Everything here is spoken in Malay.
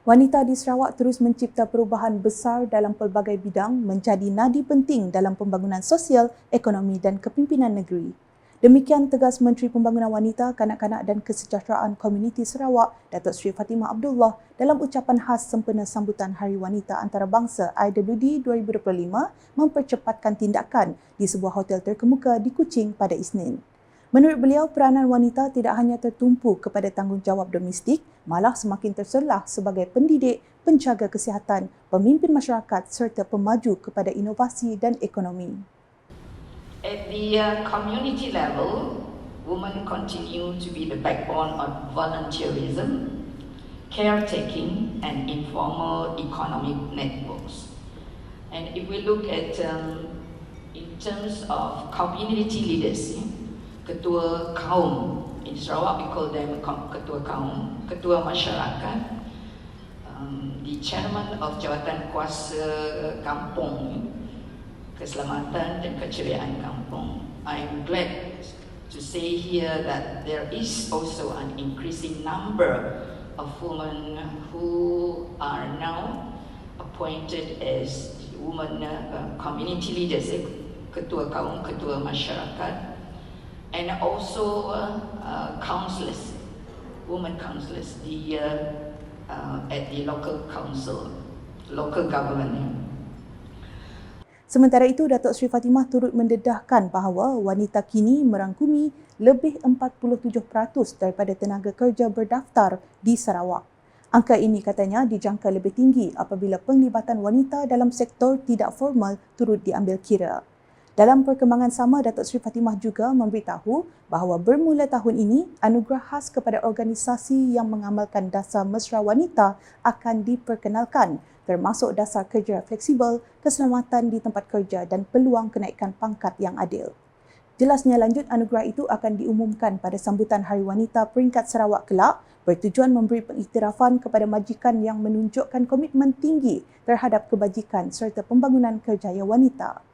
Wanita di Sarawak terus mencipta perubahan besar dalam pelbagai bidang menjadi nadi penting dalam pembangunan sosial, ekonomi dan kepimpinan negeri. Demikian tegas Menteri Pembangunan Wanita, Kanak-kanak dan Kesejahteraan Komuniti Sarawak, Datuk Seri Fatimah Abdullah dalam ucapan khas sempena sambutan Hari Wanita Antarabangsa IWD 2025 mempercepatkan tindakan di sebuah hotel terkemuka di Kuching pada Isnin. Menurut beliau, peranan wanita tidak hanya tertumpu kepada tanggungjawab domestik, malah semakin terselah sebagai pendidik, penjaga kesihatan, pemimpin masyarakat serta pemaju kepada inovasi dan ekonomi. At the uh, community level, women continue to be the backbone of volunteerism, caretaking and informal economic networks. And if we look at um, in terms of community leaders, ketua kaum. In Sarawak we call them ketua kaum ketua masyarakat um, the chairman of jawatan kuasa kampung keselamatan dan keceriaan kampung. I'm glad to say here that there is also an increasing number of women who are now appointed as women uh, community leaders eh, ketua kaum ketua masyarakat and also uh, uh, councillors, women councillors, the uh, uh, at the local council, local government. Sementara itu, Datuk Seri Fatimah turut mendedahkan bahawa wanita kini merangkumi lebih 47% daripada tenaga kerja berdaftar di Sarawak. Angka ini katanya dijangka lebih tinggi apabila penglibatan wanita dalam sektor tidak formal turut diambil kira. Dalam perkembangan sama, Datuk Seri Fatimah juga memberitahu bahawa bermula tahun ini, anugerah khas kepada organisasi yang mengamalkan dasar mesra wanita akan diperkenalkan termasuk dasar kerja fleksibel, keselamatan di tempat kerja dan peluang kenaikan pangkat yang adil. Jelasnya lanjut anugerah itu akan diumumkan pada sambutan Hari Wanita peringkat Sarawak kelak bertujuan memberi pengiktirafan kepada majikan yang menunjukkan komitmen tinggi terhadap kebajikan serta pembangunan kerjaya wanita.